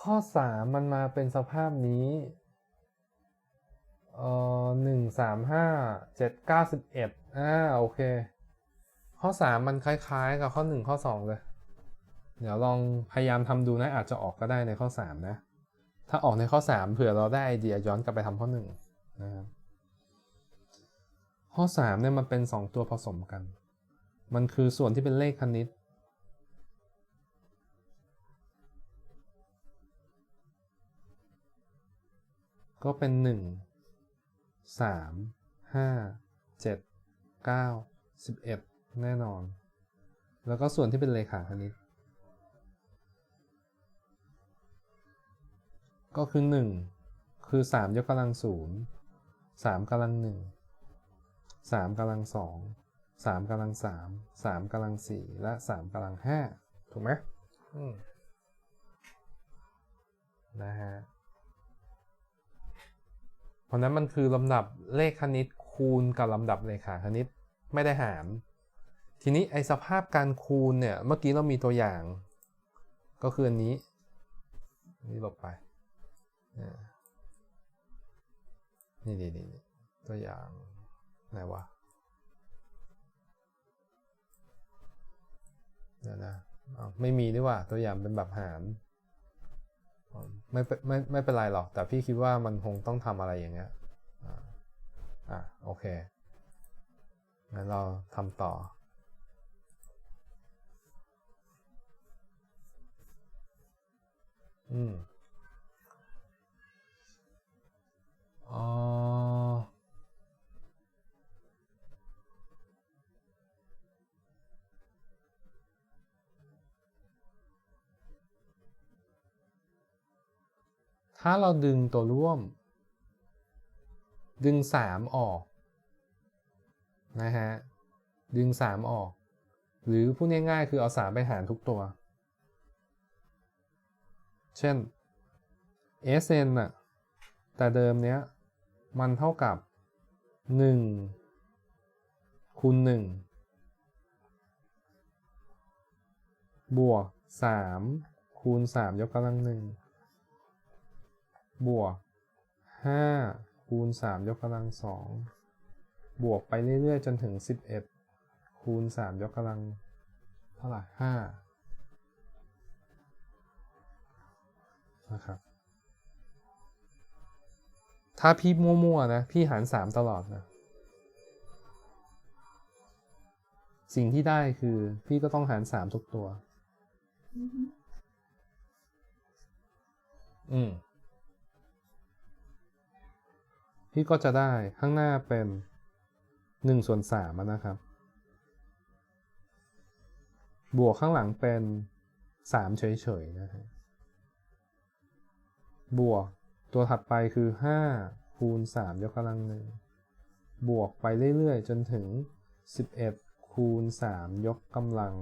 ข้อสามมันมาเป็นสภาพนี้เอ่อหนึ่งสามห้าเจ็ดเก้าสิบเอ็ดอ่าโอเค ข้อสามมันคล้ายๆ กับข้อหนึ่งข้อสองเลย เดี๋ยวลองพยายามทำดูนะอาจจะออกก็ได้ในข้อสามนะ ถ้าออกในข้อสามเผื่อเราได้ไอเดียย้อนกลับไปทำข้อหนึ่งนะครับข้อสามเนี่ยมันเป็นสองตัวผสมกัน มันคือส่วนที่เป็นเลขคณิต ก็เป็นหนึ่งสามห้าเจ็ดเก้าสิบเอ็ดแน่นอน แล้วก็ส่วนที่เป็นเลขาคณิต ก็คือหนึ่งคือสามยกกำลังศูนย์สามกำลังหนึ่งสามกำลังสองสามกำลังสามสามกำลังสี่และสามกำลังห้าถูกไหมอืมนะฮะ เพราะนั้นมันคือลำดับเลขคณิตคูณกับลำดับเลขาคณิตไม่ได้หาร ทีนี้ไอสภาพการคูณเนี่ยเมื่อกี้เรามีตัวอย่าง ก็คืออันนี้นี่ลบไปนี่นี่นี่ตัวอย่างไหนวะเดี๋ยวนะไม่มีด้วยว่าตัวอย่างเป็นแบบหาร ไม่ไม่ไม่เป็นไรหรอก แต่พี่คิดว่ามันคงต้องทำอะไรอย่างเงี้ยอ่าอะโอเคงั้นเราทำต่อ อืมอ๋อ ถ้าเราดึงตัวร่วม ดึงสามออก นะฮะ ดึงสามออก หรือพูดง่ายๆ คือเอาสามไปหารทุกตัว เช่น sn น่ะ แต่เดิมเนี้ย มันเท่ากับ 1 คูณ 1 บวก 3 คูณ 3 ยกกำลัง 1 บวก5คูณ3ยกกำลัง2บวกไปเรื่อยๆจนถึง11คูณ3ยกกำลังเท่าไหร่5นะครับ ถ้าพี่มั่วๆนะ พี่หาร3ตลอดนะสิ่งที่ได้คือพี่ก็ต้องหาร3ทุกตัว อือฮึอืม พี่ก็จะได้ข้างหน้าเป็น1ส่วน3นะครับ บวกข้างหลังเป็น3เฉยๆนะฮะบวกตัวถัดไปคือ 5 คูณ 3 ยกกำลังหนึ่งบวกไปเรื่อยๆ จนถึง 11 คูณ 3 ยกกำลัง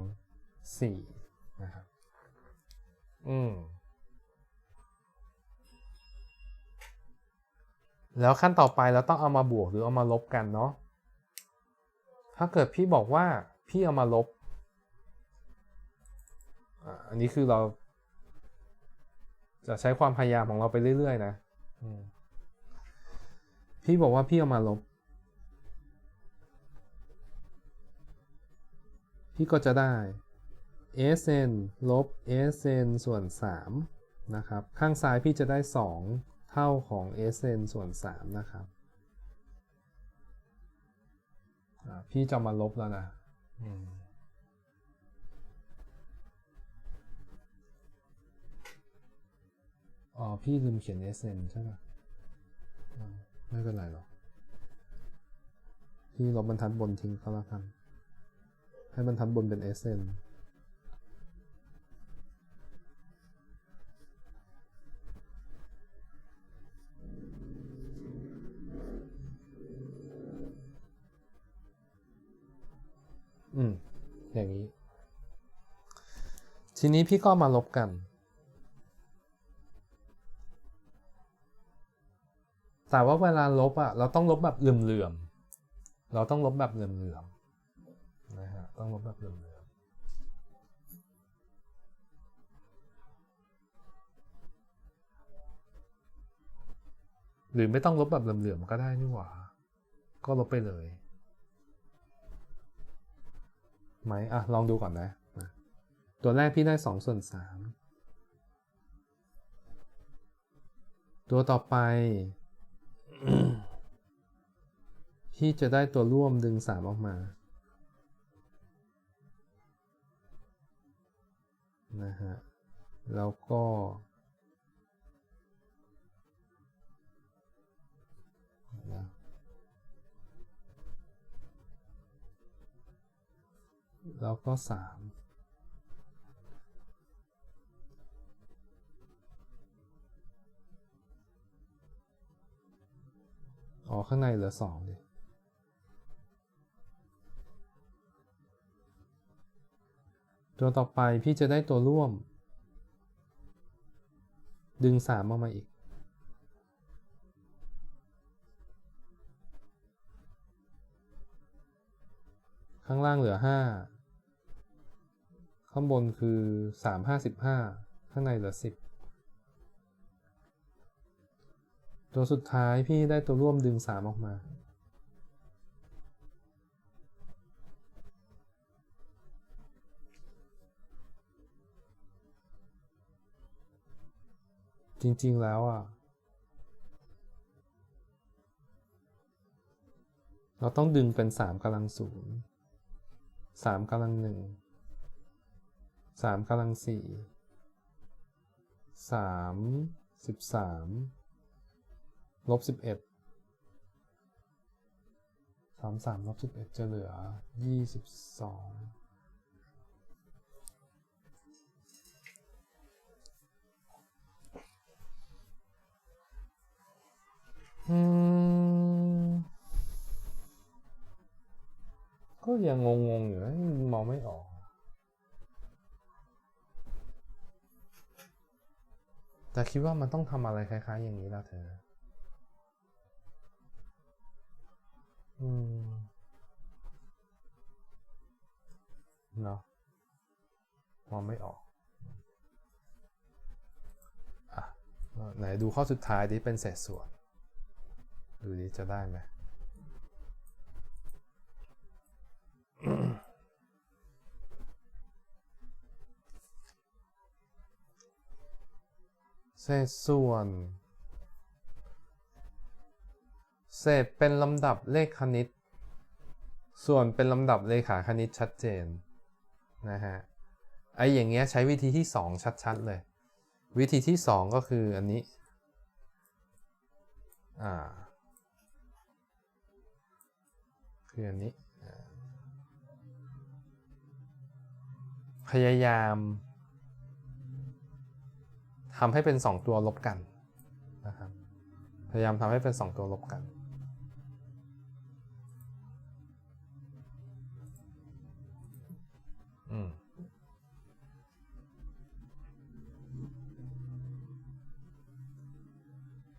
4นะครับอืม แล้วขั้นต่อไปเราต้องเอามาบวกหรือเอามาลบกันเนาะ ถ้าเกิดพี่บอกว่าพี่เอามาลบ อันนี้คือเรา จะใช้ความพยายามของเราไปเรื่อยๆนะ พี่บอกว่าพี่เอามาลบ พี่ก็จะได้ sn ลบ sn ส่วน 3 นะครับ ข้างซ้ายพี่จะได้ 2 เท่าของ sn ส่วน 3 นะครับพี่จะมาลบแล้วนะอ๋อ พี่ลืมเขียน sn ใช่ป่ะไม่เป็นไรหรอก พี่ลบบรรทัดบนทิ้งก็แล้วกัน ให้บรรทัดบนเป็น sn ทีนี้พี่ก็มาลบกัน แต่ว่าเวลาลบอะเราต้องลบแบบเหลื่อมๆ เราต้องลบแบบเหลื่อมๆ นะฮะ ต้องลบแบบเหลื่อมๆ หรือไม่ต้องลบแบบเหลื่อมๆ ก็ได้นี่หว่า ก็ลบไปเลย ไหมอะ ลองดูก่อนนะ ตัวแรกพี่ได้2ส่วน3ตัวต่อไป พี่จะได้ตัวร่วมดึง 3 ออกมานะฮะแล้วก็ แล้วก็สาม อข้างในเหลือสองดิตัวต่อไปพี่จะได้ตัวร่วม ดึงสามออกมาอีก ข้างล่างเหลือห้าข้างบนคือสามห้าสิบห้าข้างในเหลือสิบ ตัวสุดท้ายพี่ได้ตัวร่วมดึงสามออกมา จริงๆแล้วอะ เราต้องดึงเป็นสามกำลังศูนย์สามกำลังหนึ่งสามกำลังสี่สามสิบสาม ลบสิบเอ็ดสามสามลบสิบเอ็ดจะเหลือยี่สิบสองก็ยังงงๆอยู่นะมองไม่ออก แต่คิดว่ามันต้องทำอะไรคล้ายๆอย่างนี้แล้วเธอ เนาะมองไม่ออกอะไหนดูข้อสุดท้ายดิเป็นเศษส่วน ดูดิจะได้ไหมเศษส่วน เศษเป็นลำดับเลขคณิต ส่วนเป็นลำดับเลขาคณิตชัดเจนนะฮะไอ้อย่างเงี้ยใช้วิธีที่ 2 ชัดๆเลย วิธีที่ 2 ก็คืออันนี้อ่าคืออันนี้ พยายามทำให้เป็น 2 ตัวลบกันนะครับพยายามทำให้เป็น 2 ตัวลบกัน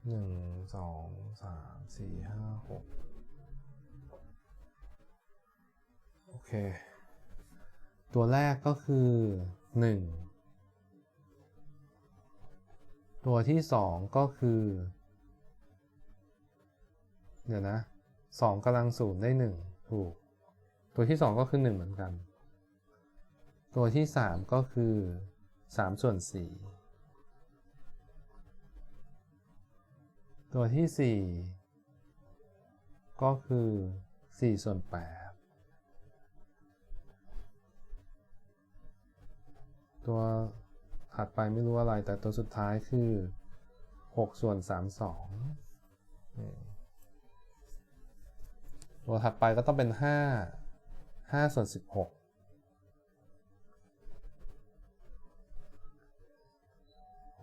หนึ่งสองสามสี่ห้าหกโอเค ตัวแรกก็คือหนึ่งตัวที่สองก็คือ เดี๋ยวนะสองกำลังศูนย์ได้หนึ่งถูก ตัวที่สองก็คือหนึ่งเหมือนกัน ตัวที่สามก็คือสามส่วนสี่ ตัวที่สี่ก็คือสี่ส่วนแปดตัวถัดไปไม่รู้อะไร แต่ตัวสุดท้ายคือ 6 ส่วน 32อืมตัวถัดไปก็ต้องเป็น 5 5 ส่วน 16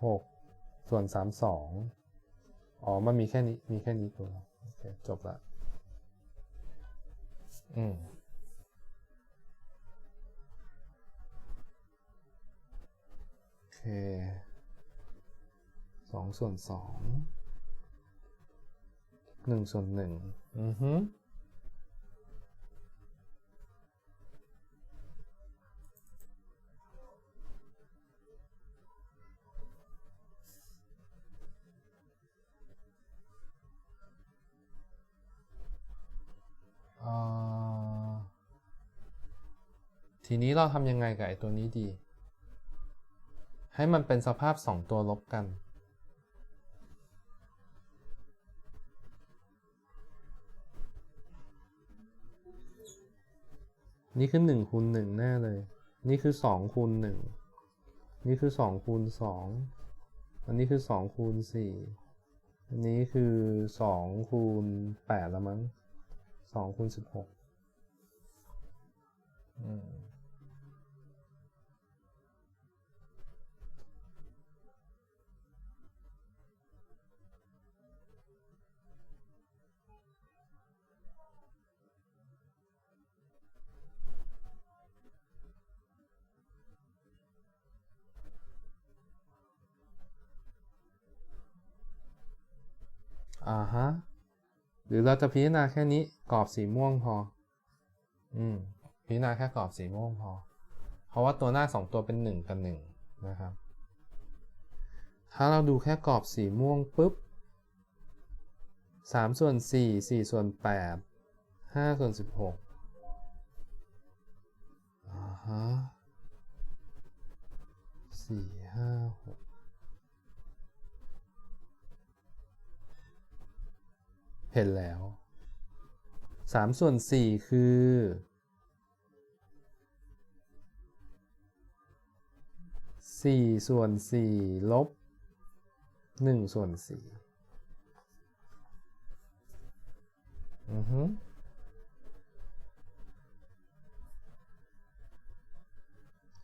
6ส่วน32อ๋ อ๋อ มันมีแค่นี้ มีแค่นี้ตัวโอเคจบละ อืมโอเคสองส่วนสองหนึ่งส่วนหนึ่งอือฮึ ทีนี้เราทำยังไงกับไอ้ตัวนี้ดี ให้มันเป็นสภาพสองตัวลบกัน นี่คือหนึ่งคูณหนึ่งแน่เลย นี่คือสองคูณหนึ่งนี่คือสองคูณสองอันนี้คือสองคูณสี่อันนี้คือสองคูณแปดแล้วมั้งสองคูณสิบหกอืม หรือเราจะพิจารณาแค่นี้กรอบสีม่วงพอ อืม พิจารณาแค่กรอบสีม่วงพอ เพราะว่าตัวหน้าสองตัวเป็นหนึ่งกับหนึ่งนะครับ ถ้าเราดูแค่กรอบสีม่วงปุ๊บสามส่วนสี่สี่ส่วนแปดห้าส่วนสิบหกอ่าฮะ4 5 6 เห็นแล้วสามส่วนสี่คือสี่ส่วนสี่ลบหนึ่งส่วนสี่อือฮึ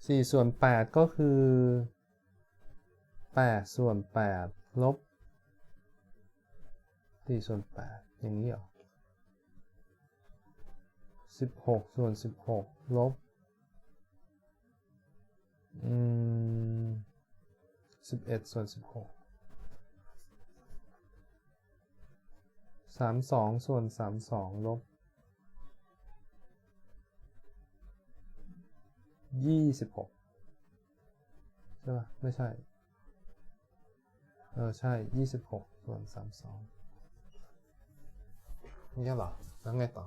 สี่ส่วนแปดก็คือแปดส่วนแปดลบ สี่ส่วนแปดอย่างนี้เหรอสิบหกส่วนสิบหกลบอืมสิบเอ็ดส่วนสิบหกสามสองส่วนสามสองลบยี่สิบหกใช่ปะไม่ใช่ เออ ใช่ยี่สิบหกส่วนสามสอง นี่เหรอ แล้วไงต่อ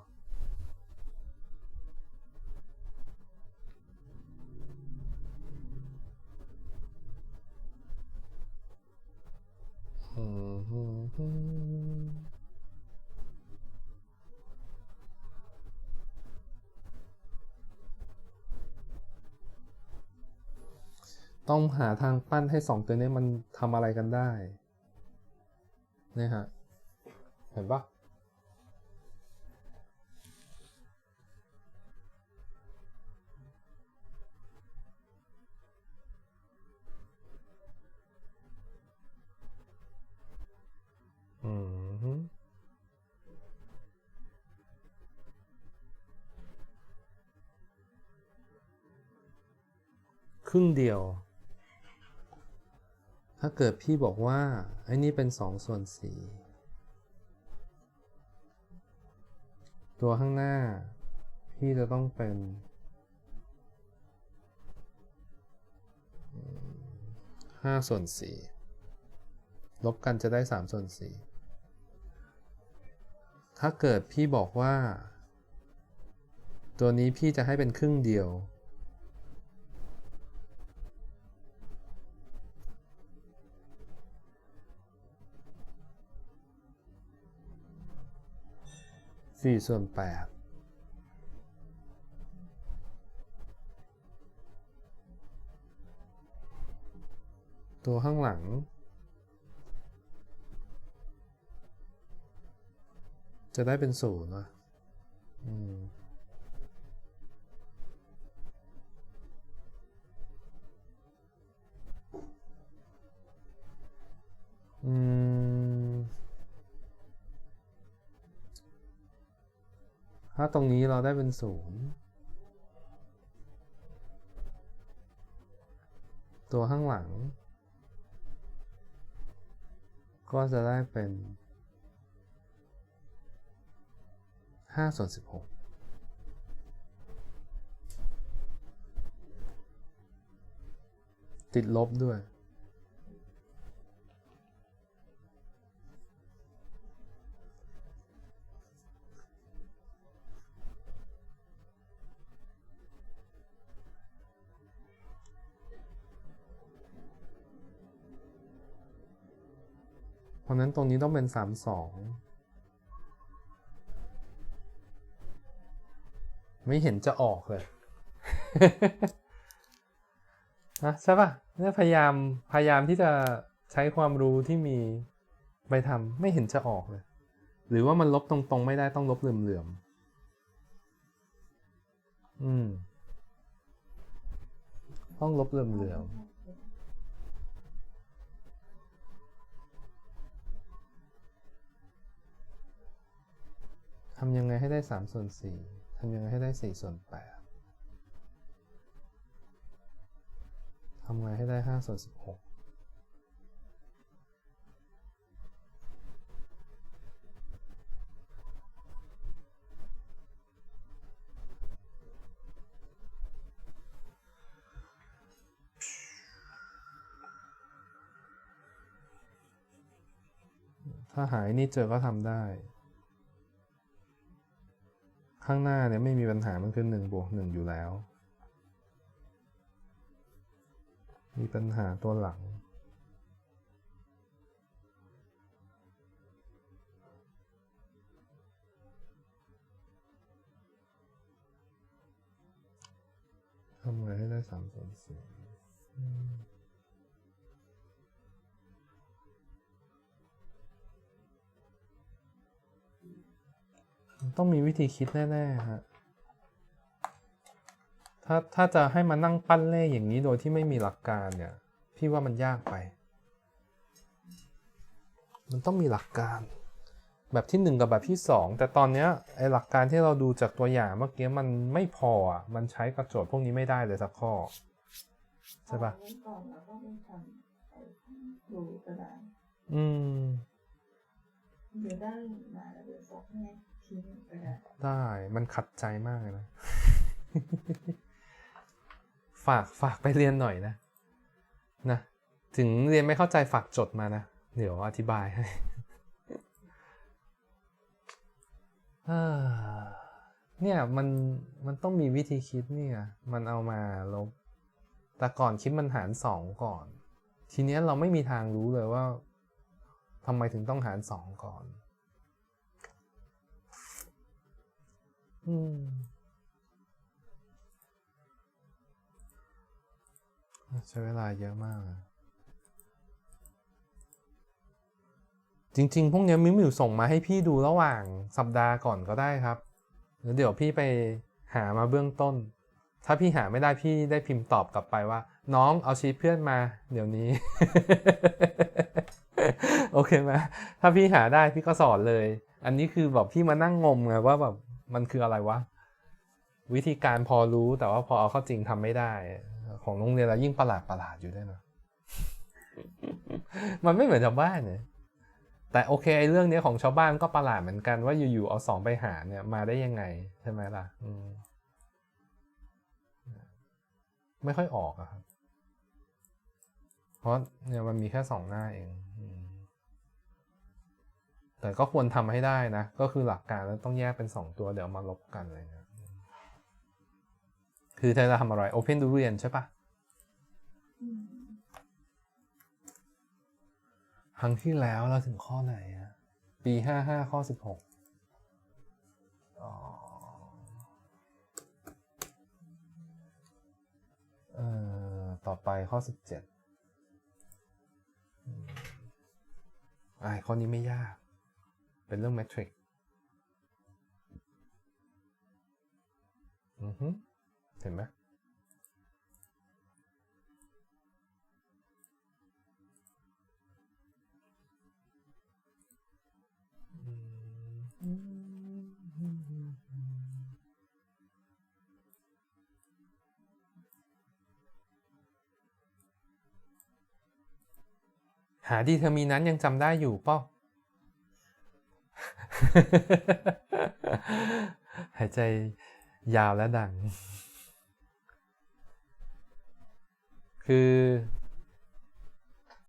อืมต้องหาทางปั้นให้สองตัวนี้มันทำอะไรกันได้นี่ฮะ เห็นปะ รึ่งเดียว ถ้าเกิดพี่บอกว่าไอ้นี่เป็นสองส่วนสี่ตัวข้างหน้า พี่จะต้องเป็นห้าส่วนสี่ลบกันจะได้สามส่วนสี่ถ้าเกิดพี่บอกว่า ตัวนี้พี่จะให้เป็นครึ่งเดียว สี่ส่วนแปดตัวข้างหลัง จะได้เป็นศูนย์นะ ถ้าตรงนี้เราได้เป็นศูนย์ตัวข้างหลัง ก็จะได้เป็นห้าส่วนสิบหกติดลบด้วยะนั้นตรงนี้ต้องเป็นสามสองไม่เห็นจะออกเลยนะใช่ป่ะเนี่ยพยายามพยายามที่จะใช้ความรู้ที่มีไปทำไม่เห็นจะออกเลย หรือว่ามันลบตรงๆ ไม่ได้ต้องลบเหลื่อมๆอืม ต้องลบเหลื่อมๆ ทำยังไงให้ได้สามส่วนสี่ทำยังไงให้ได้สี่ส่วนแปดทำไงให้ได้ห้าส่วนสิบหกถ้าหายนี่เจอก็ทำได้ ข้างหน้าเนี่ยไม่มีปัญหามันคือหนึ่งบวกหนึ่งอยู่แล้ว มีปัญหาตัวหลัง ทำไงให้ได้สามส่วนสี่ ต้องมีวิธีคิดแน่ๆฮะถ้าถ้าจะให้มานั่งปั้นเลขอย่างนี้โดยที่ไม่มีหลักการเนี่ย พี่ว่ามันยากไป มันต้องมีหลักการ แบบที่หนึ่งกับแบบที่สองแต่ตอนเนี้ยไอหลักการที่เราดูจากตัวอย่างเมื่อกี้มันไม่พออะมันใช้กับโจทย์พวกนี้ไม่ได้เลยสักข้อ ใช่ปะเอาไว้ก่อนแล้วก็ไปทำไอ้ดูก็ได้อืมเดี๋ยวได้มาแล้วเดี๋ยวส่งให้ ทิ้งก็ได้ได้มันขัดใจมากเลยนะ ฝากฝากไปเรียนหน่อยนะ นะ ถึงเรียนไม่เข้าใจฝากจดมานะ เดี๋ยวอธิบายให้เอ่อเนี่ยมันมันต้องมีวิธีคิดเนี่ย มันเอามาลบ แต่ก่อนคิดมันหารสองก่อน ทีเนี้ยเราไม่มีทางรู้เลยว่าทำไมถึงต้องหารสองก่อน อืม ใช้เวลาเยอะมากจริง ๆ พวกนี้มิวมิวส่งมาให้พี่ดูระหว่างสัปดาห์ก่อนก็ได้ครับแล้วเดี๋ยวพี่ไปหามาเบื้องต้น ถ้าพี่หาไม่ได้พี่ได้พิมพ์ตอบกลับไปว่า น้องเอาชีทเพื่อนมา เดี๋ยวนี้ โอเคไหมถ้าพี่หาได้พี่ก็สอนเลย อันนี้คือแบบพี่มานั่งงมไงว่าแบบ มันคืออะไรวะ วิธีการพอรู้แต่ว่าพอเอาเข้าจริงทำไม่ได้ ของโรงเรียนเรายิ่งประหลาดประหลาดอยู่ด้วยนะมันไม่เหมือนชาวบ้านเนี่ยแต่โอเคไอ้เรื่องเนี้ยของชาวบ้านก็ประหลาดเหมือนกันว่าอยู่ๆเอาสองไปหาเนี่ยมาได้ยังไงใช่ไหมล่ะอืมไม่ค่อยออกอะครับ เพราะเนี่ยมันมีแค่สองหน้าเอง แต่ก็ควรทำให้ได้นะ ก็คือหลักการแล้วต้องแยกเป็นสองตัวเดี๋ยวมาลบกันอะไรเงี้ยคือเธอจะทำอะไร Open ดูเรียนใช่ปะ ครั้งที่แล้วเราถึงข้อไหนอะปีห้าห้าข้อสิบหกอ๋อเอ่อ ต่อไปข้อสิบเจ็ดอ่าข้อนี้ไม่ยาก เป็นเรื่องเมทริกอือฮึเห็นไหมหาดีเทอร์มินั้นยังจำได้อยู่เปล่า หายใจยาวและดัง คือ